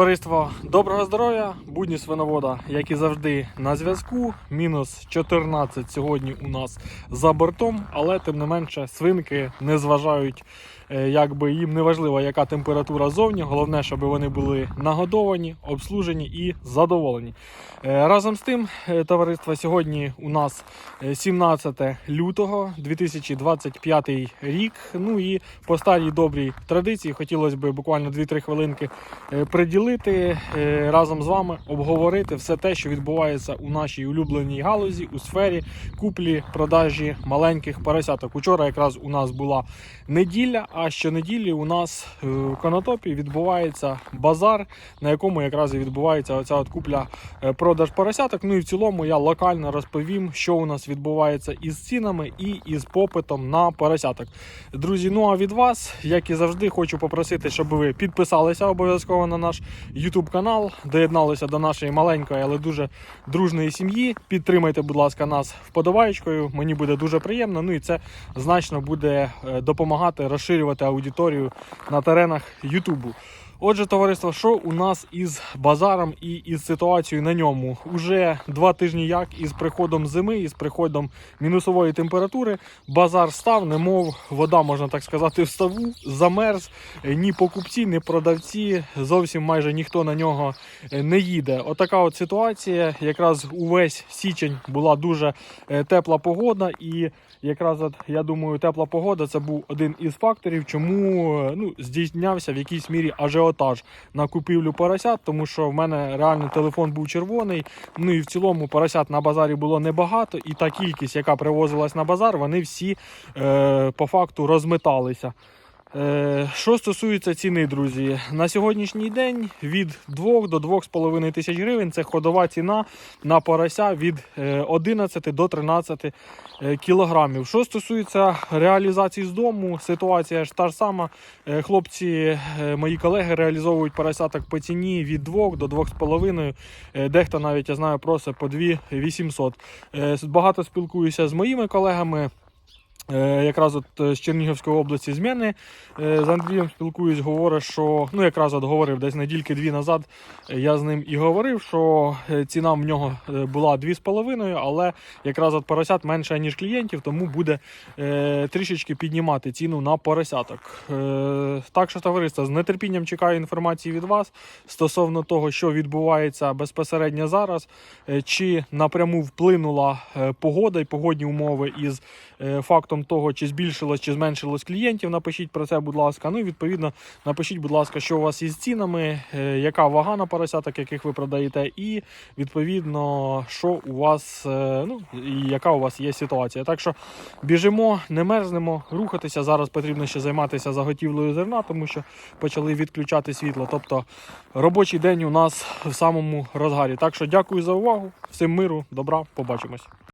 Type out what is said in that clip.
Товариство, доброго здоров'я, будні свиновода, як і завжди, на зв'язку. Мінус 14 сьогодні у нас за бортом, але тим не менше свинки не зважають, е, якби їм не важливо, яка температура зовні. Головне, щоб вони були нагодовані, обслужені і задоволені. Е, Разом з тим, е, товариство, сьогодні у нас е, 17 лютого 2025 рік. Ну і по старій добрій традиції хотілося б буквально 2-3 хвилинки приділити е, разом з вами, обговорити все те, що відбувається у нашій улюбленій галузі у сфері куплі продажі маленьких поросяток. Учора якраз у нас була неділя, а щонеділі у нас е, в Конотопі відбувається базар, на якому якраз і відбувається оця от купля е, продаж поросяток. Ну і в цілому я локально розповім, що у нас відбувається із цінами і із попитом на поросяток. Друзі, ну а від вас, як і завжди, хочу попросити, щоб ви підписалися обов'язково на наш YouTube канал, доєдналися до нашої маленької, але дуже дружної сім'ї. Підтримайте, будь ласка, нас вподобаєчкою. Мені буде дуже приємно. Ну і це значно буде е, допомагати розширювати аудиторію на теренах Ютубу. Отже, товариство, що у нас із базаром і із ситуацією на ньому? Уже два тижні як із приходом зими, із приходом мінусової температури, базар став, немов вода, можна так сказати, в ставу, замерз. Ні покупці, ні продавці, зовсім майже ніхто на нього не їде. Отака от ситуація. Якраз увесь січень була дуже е, тепла погода, і якраз я думаю, тепла погода це був один із факторів, чому е, ну, здійснявся в якійсь мірі ажіотаж на купівлю поросят, тому що в мене реально телефон був червоний. Ну і в цілому поросят на базарі було небагато, і та кількість, яка привозилась на базар, вони всі е, по факту розметалися. Е, Що стосується ціни, друзі, на сьогоднішній день від 2 до 2,5 тисяч гривень це ходова ціна на порося від е, 11 до 13 е, кілограмів. Що стосується реалізації з дому, ситуація ж та ж сама. Е, Хлопці, е, мої колеги, реалізовують поросяток по ціні від 2 до 2,5. Е, Дехто навіть я знаю просить по 2 800. Е, Багато спілкуюся з моїми колегами. Е, Якраз от е, з Чернігівської області зміни з Андрієм спілкуюсь, говорить, що ну якраз от говорив десь недільки дві назад. е, Я з ним і говорив, що е, ціна в нього е, була 2,5, але якраз от поросят менше ніж клієнтів, тому буде е, трішечки піднімати ціну на поросяток. Е, так що товариство з нетерпінням чекаю інформації від вас стосовно того, що відбувається безпосередньо зараз, е, чи напряму вплинула е, погода і погодні умови із е, фактом того, чи збільшилось, чи зменшилось клієнтів. Напишіть про це, будь ласка. Ну і відповідно напишіть, будь ласка, що у вас із цінами, е, яка вага на поросяток, яких ви продаєте, і відповідно, що у вас, е, ну і яка у вас є ситуація. Так що біжимо, не мерзнемо, рухатися. Зараз потрібно ще займатися заготівлею зерна, тому що почали відключати світло. Тобто робочий день у нас в самому розгарі. Так що дякую за увагу, всім миру, добра, побачимось.